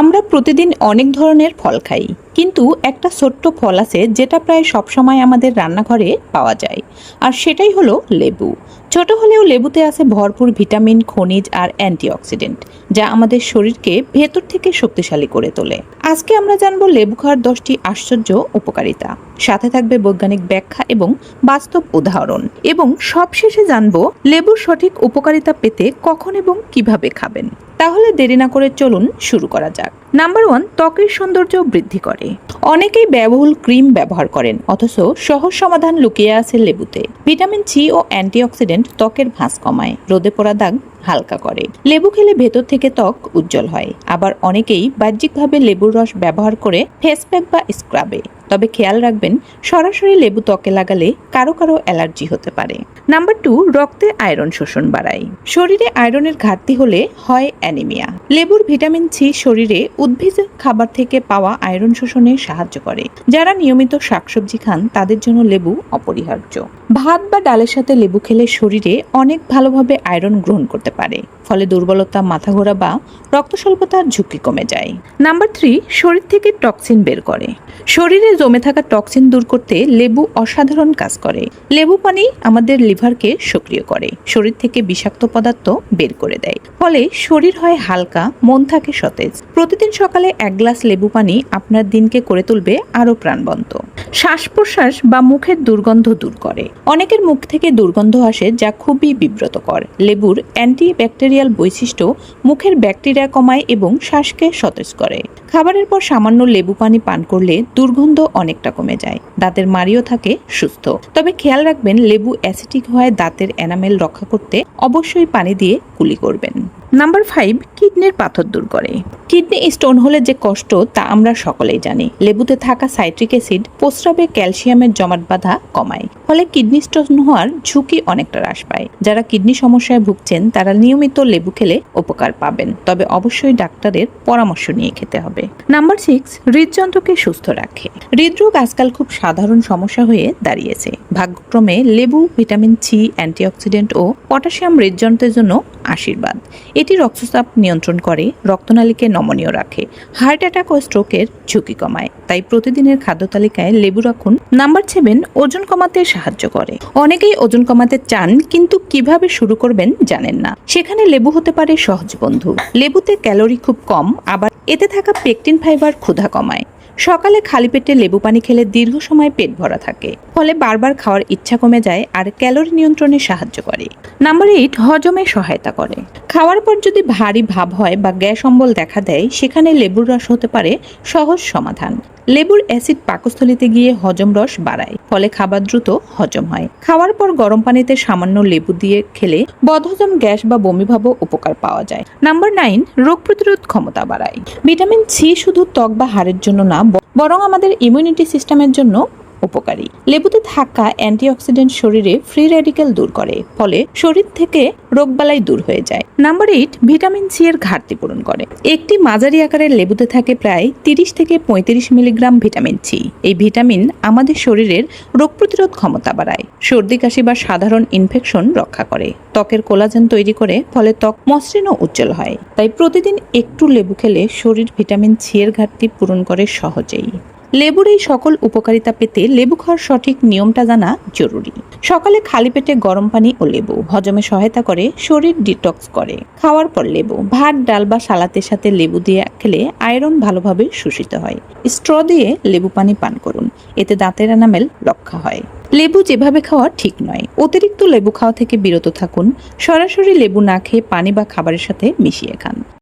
আমরা প্রতিদিন অনেক ধরনের ফল খাই, কিন্তু একটা ছোট্ট ফল আছে যেটা প্রায় সবসময় আমাদের রান্নাঘরে পাওয়া যায়, আর সেটাই হলো লেবু। ছোট হলেও লেবুতে আছে ভরপুর ভিটামিন, খনিজ আর অ্যান্টিঅক্সিডেন্ট, যা আমাদের শরীরকে ভেতর থেকে শক্তিশালী করে তোলে। আজকে আমরা জানব লেবু খাওয়ার দশটি আশ্চর্য উপকারিতা। সাথে থাকবে বৈজ্ঞানিক ব্যাখ্যা এবং বাস্তব উদাহরণ। এবং সবশেষে জানব লেবুর সঠিক উপকারিতা পেতে কখন এবং কীভাবে খাবেন। তাহলে দেরি না করে চলুন শুরু করা যাক। নাম্বার ওয়ান ত্বকের সৌন্দর্য বৃদ্ধি করে। অনেকেই ব্যয়বহুল ক্রিম ব্যবহার করেন, অথচ সহজ সমাধান লুকিয়ে আছে লেবুতে। ভিটামিন সি ও অ্যান্টিঅক্সিডেন্ট ত্বকের ভাঁজ কমায়। রোদে পড়া দাগ হালকা করে। লেবু খেলে ভেতর থেকে ত্বক উজ্জ্বল হয়। আবার অনেকেই বাহ্যিকভাবে লেবুর রস ব্যবহার করে ফেস প্যাক বা স্ক্রাবে। তবে খেয়াল রাখবেন, সরাসরি লেবু ত্বকে লাগালে কারও কারও অ্যালার্জি হতে পারে। নাম্বার টু, রক্তে আয়রন শোষণ বাড়ায়। শরীরে আয়রনের ঘাটতি হলে হয় অ্যানিমিয়া। লেবুর ভিটামিন সি শরীরে উদ্ভিজ খাবার থেকে পাওয়া আয়রন শোষণে সাহায্য করে। যারা নিয়মিত শাকসবজি খান, তাদের জন্য লেবু অপরিহার্য। ভাত বা ডালের সাথে লেবু খেলে শরীরে অনেক ভালোভাবে আয়রন গ্রহণ করতে পারে, ফলে দুর্বলতা মাথা ঘোরা বা রক্ত স্বল্পতার ঝুঁকি কমে যায়। নাম্বার থ্রি, শরীর থেকে টক্সিন বের করে। শরীরে জমে থাকা টক্সিন দূর করতে লেবু অসাধারণ কাজ করে। লেবু পানি আমাদের লিভারকে সক্রিয় করে, শরীর থেকে বিষাক্ত পদার্থ বের করে দেয়, ফলে শরীর হয় হালকা, মন থাকে সতেজ। প্রতিদিন সকালে এক গ্লাস লেবু পানি আপনার দিনকে করে তুলবে আরও প্রাণবন্ত। শ্বাস প্রশ্বাস বা মুখের দুর্গন্ধ দূর করে। অনেকের মুখ থেকে দুর্গন্ধ আসে যা খুবই বিব্রতকর। লেবুর অ্যান্টি ব্যাকটেরিয়াল বৈশিষ্ট্য মুখের ব্যাকটেরিয়া কমায় এবং শ্বাসকে সতেজ করে। খাবারের পর সামান্য লেবু পানি পান করলে দুর্গন্ধ অনেকটা কমে যায়। দাঁতের মারিও থাকে, সুস্থ। তবে খেয়াল রাখবেন, লেবু অ্যাসিটিক হওয়ায় দাঁতের এনামেল রক্ষা করতে অবশ্যই পানি দিয়ে কুলি করবেন। নাম্বার ফাইভ, কিডনির পাথর দূর করে। কিডনি স্টোন হলে যে কষ্ট, তা আমরা সকলেই জানি। লেবুতে থাকা সাইট্রিক অ্যাসিড প্রস্রাবে ক্যালসিয়ামের জমাট বাঁধা কমায়। ফলে কিডনি স্টোন হওয়ার ঝুঁকি অনেকটা হ্রাস পায়। যারা কিডনি সমস্যায় ভুগছেন, তারা নিয়মিত লেবু খেলে উপকার পাবেন। তবে অবশ্যই ডাক্তারের পরামর্শ নিয়ে খেতে হবে। নাম্বার সিক্স হৃদযন্ত্রকে সুস্থ রাখে। হৃদরোগ আজকাল খুব সাধারণ সমস্যা হয়ে দাঁড়িয়েছে। ভাগ্যক্রমে লেবু, ভিটামিন সি অ্যান্টিঅক্সিডেন্ট ও পটাশিয়াম হৃদযন্ত্রের জন্য আশীর্বাদ। এটি রক্তচাপ নিয়ন্ত্রণ করে, রক্তনালীকে নমনীয় রাখে। হার্ট অ্যাটাক ও স্ট্রোকের ঝুঁকি কমায়। তাই প্রতিদিনের খাদ্য তালিকায় লেবু রাখুন। নাম্বার সেভেন ওজন কমাতে সাহায্য করে। অনেকেই ওজন কমাতে চান, কিন্তু কীভাবে শুরু করবেন জানেন না। সেখানে লেবু হতে পারে সহজ বন্ধু। লেবুতে ক্যালোরি খুব কম, আবার এতে থাকা পেকটিন ফাইবার ক্ষুধা কমায়। সকালে খালি পেটে লেবু পানি খেলে দীর্ঘ সময় পেট ভরা থাকে। ফলে বারবার খাওয়ার ইচ্ছা কমে যায় আর ক্যালোরি নিয়ন্ত্রণে সাহায্য করে। নাম্বার এইট, হজমে সহায়তা করে। খাওয়ার পর যদি ভারী ভাব হয় বা গ্যাস অম্বল দেখা দেয়, সেখানে লেবুর রস হতে পারে সহজ সমাধান। লেবুর অ্যাসিড পাকস্থলিতে গিয়ে হজম রস বাড়ায়, ফলে খাবার দ্রুত হজম হয়। খাওয়ার পর গরম পানিতে সামান্য লেবু দিয়ে খেলে বদহজম গ্যাস বা বমিভাবও উপকার পাওয়া যায়। নাম্বার নাইন, রোগ প্রতিরোধ ক্ষমতা বাড়ায়। ভিটামিন সি শুধু ত্বক বা হাড়ের জন্য না বরং আমাদের ইমিউনিটি সিস্টেমের জন্য উপকারী। লেবুতে থাকা অ্যান্টিঅক্সিডেন্ট শরীরে ফ্রি রেডিক্যাল দূর করে, ফলে শরীর থেকে রোগবালাই দূর হয়ে যায়। নাম্বার এইট, ভিটামিন সি এর ঘাটতি পূরণ করে। একটি মাঝারি আকারের লেবুতে থাকে প্রায় তিরিশ থেকে পঁয়ত্রিশ মিলিগ্রাম ভিটামিন সি। এই ভিটামিন আমাদের শরীরের রোগ প্রতিরোধ ক্ষমতা বাড়ায়, সর্দি, কাশি বা সাধারণ ইনফেকশন রক্ষা করে। ত্বকের কোলাজেন তৈরি করে, ফলে ত্বক মসৃণ উজ্জ্বল হয়। তাই প্রতিদিন একটু লেবু খেলে শরীর ভিটামিন সি এর ঘাটতি পূরণ করে সহজেই। লেবুর এই সকল উপকারিতা পেতে লেবু খাওয়ার সঠিক নিয়মটা জানা জরুরি। সকালে খালি পেটে গরম পানি ও লেবু হজমে সহায়তা করে, শরীর ডিটক্স করে। খাওয়ার পর লেবু, ভাত, ডাল বা সালাতের সাথে লেবু দিয়ে খেলে আয়রন ভালোভাবে শোষিত হয়। স্ট্র দিয়ে লেবু পানি পান করুন, এতে দাঁতের এনামেল রক্ষা হয়। লেবু যেভাবে খাওয়া ঠিক নয়। অতিরিক্ত লেবু খাওয়া থেকে বিরত থাকুন, সরাসরি লেবু না খেয়ে পানি বা খাবারের সাথে মিশিয়ে খান।